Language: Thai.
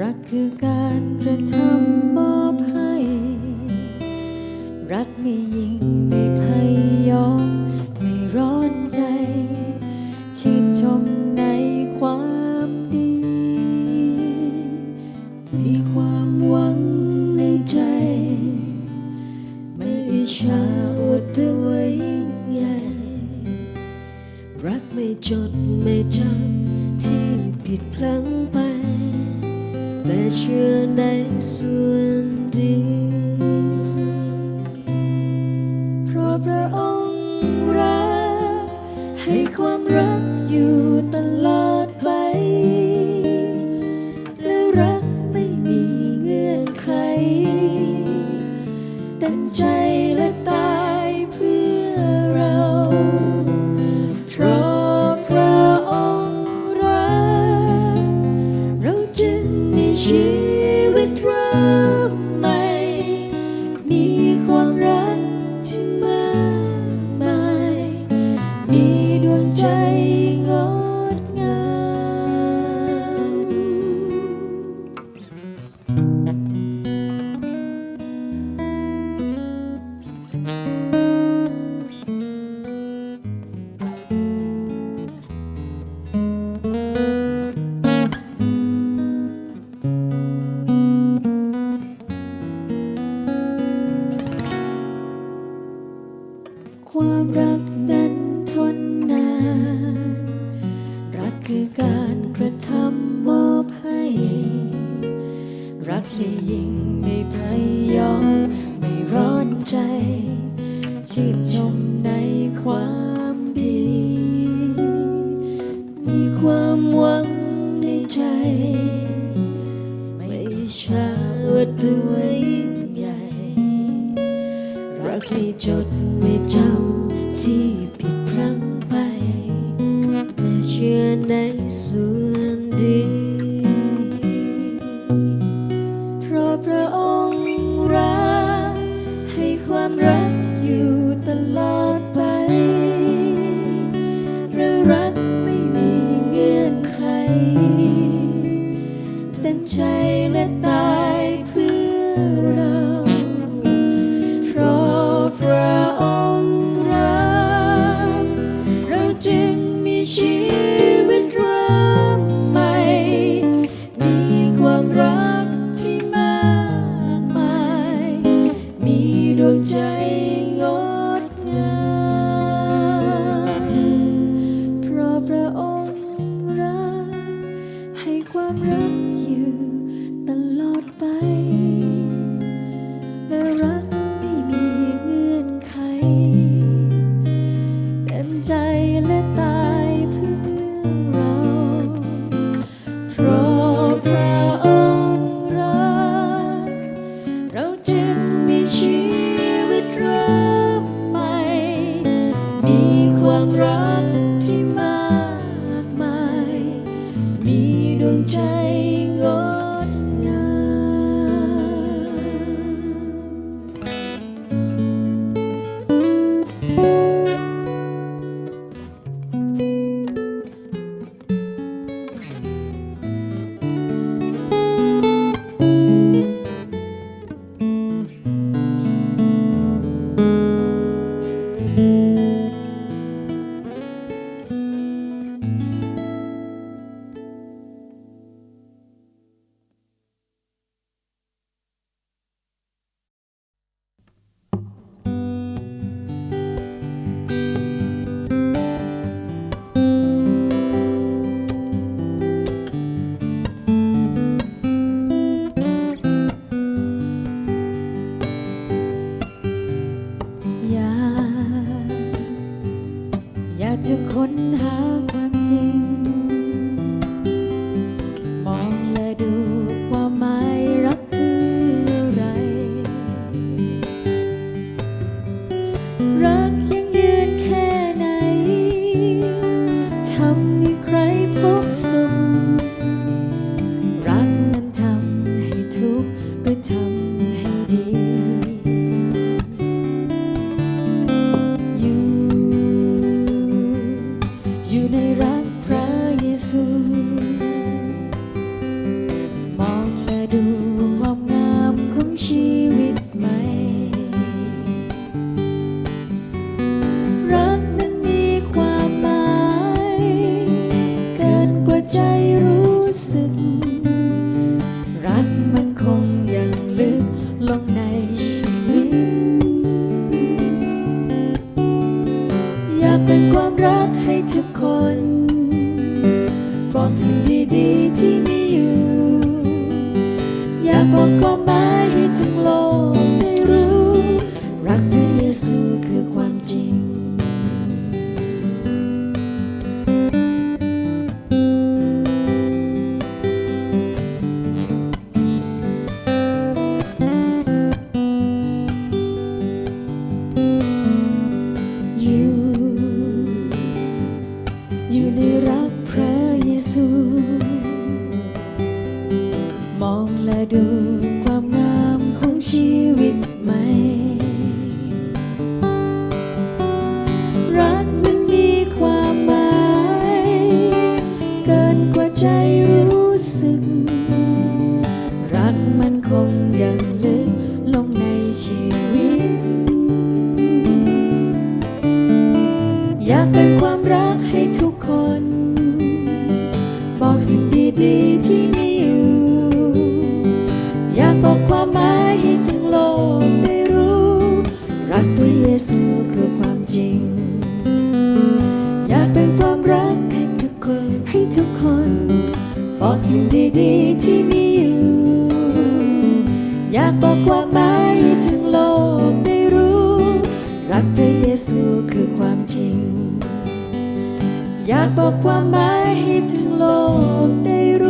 รักคือการกระทำมอบให้ รักไม่ยิงไม่พยยอมไม่ร้อนใจ ชื่นชมในความดี มีความหวังในใจ ไม่อิจฉาอวดด้วยยิ่งใหญ่ รักไม่จดไม่จำที่ผิดพลั้งไป แต่เชื่อในส่วนดีเพราะพระองค์รักให้ความรักอยู่ การกระทำมอบให้ รักไม่ยิงไม่พยยอมไม่ร้อนใจ ชื่นชมในความดี มีความหวังในใจ ไม่ชาว่าด้วยยิ่งใหญ่ รักไม่จดไม่จำที่ ชื่อ รัก ให้ความรักอยู่ตลอดไป ค้นหาความจริง มองและดูความหมายรักคืออะไร รักยังยืนแค่ไหน ทำให้ใครพบสุข อยู่ในรัก ความรักให้ทุกคน บอกสิ่งดีๆที่มีอยู่ อย่าบอกความหมายให้ทุกโลกได้รู้ รักพระเยซู อยากเป็นความรักให้ทุกคน บอกสิ่งดีๆที่มีอยู่ อยากบอกความหมายให้ทั้งโลกได้รู้ รักพระเยซูคือความจริง อยากเป็นความรักให้ทุกคนให้ทุกคน บอกสิ่งดีๆที่มีอยู่ อยากบอกความหมายให้ทั้งโลกได้รู้ รักพระเยซูคือความจริง อยากบอกความหมายให้ทั้งโลกได้รู้